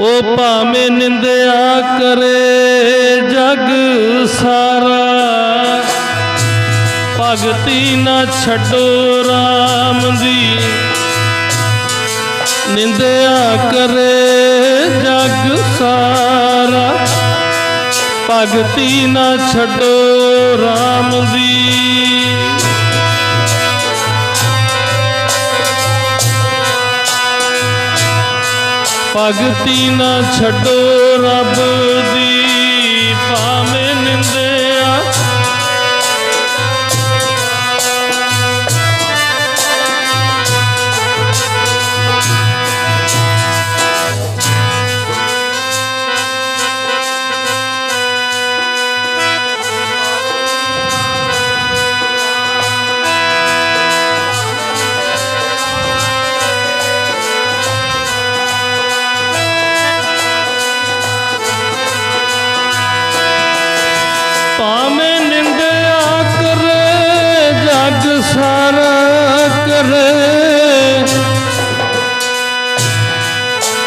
ਉਹ ਭਾਵੇਂ ਨਿੰਦਿਆ ਕਰੇ, ਜਗ ਸਾਰਾ। ਭਗਤੀ ਨਾ ਛੱਡੋ RAM ਦੀ। ਨਿੰਦਿਆ ਕਰੇ, ਜਗ ਸਾਰਾ। ਭਗਤੀ ਨਾ ਛੱਡੋ RAM ਦੀ। ਭਗਤੀ ਨਾ ਛੱਡੋ ਰੱਬ ਦੀ।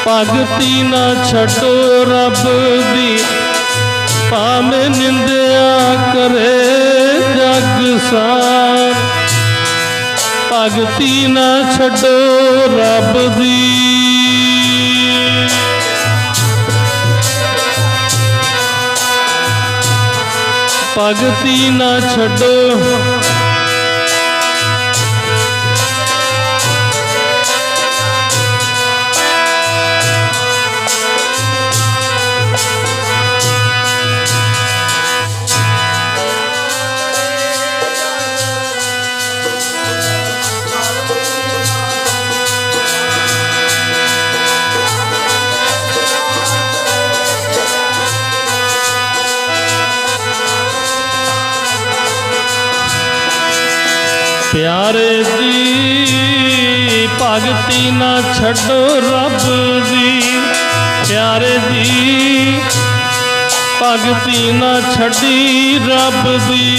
ਭਗਤੀ ਨਾ ਛੱਡੋ ਰੱਬ ਦੀ। ਭਾਵੇਂ ਨਿੰਦਿਆ ਕਰੇ ਜਗ ਸਾਰ। ਭਗਤੀ ਨਾ ਛੱਡੋ ਰੱਬ ਦੀ। ਭਗਤੀ ਨਾ ਛੱਡੋ ਪਿਆਰੇ ਦੀ ਭਗਤੀ ਨਾ ਛੱਡੋ ਰੱਬ ਦੀ ਪਿਆਰੇ ਦੀ ਭਗਤੀ ਨਾ ਛੱਡੀ ਰੱਬ ਦੀ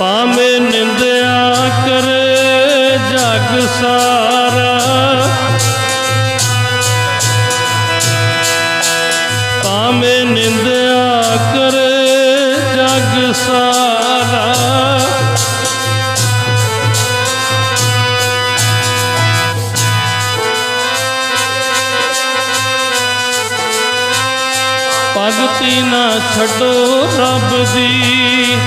ਭਾਵੇਂ ਨਿੰਦਿਆ ਕਰੇ ਜਗ ਸਾਰਾ। ਭਾਵੇਂ ਨਿੰਦਿਆ ਕਰੇ ਜਗ ਸਾਰਾ। ਭਗਤੀ ਨਾ ਛੱਡੋ ਰੱਬ ਦੀ।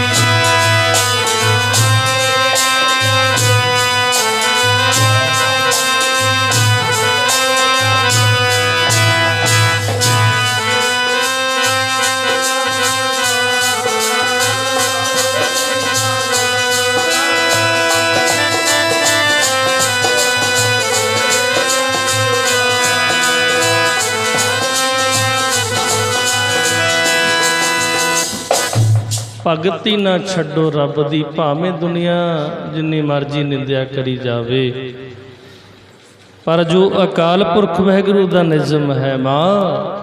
ਭਗਤੀ ਨਾ ਛੱਡੋ ਰੱਬ ਦੀ, ਭਾਵੇਂ ਦੁਨੀਆ ਜਿੰਨੀ ਮਰਜ਼ੀ ਨਿੰਦਿਆ ਕਰੀ ਜਾਵੇ। ਪਰ ਜੋ ਅਕਾਲ ਪੁਰਖ ਵਹਿਗੁਰੂ ਦਾ ਨਿਜ਼ਮ ਹੈ ਮਾਂ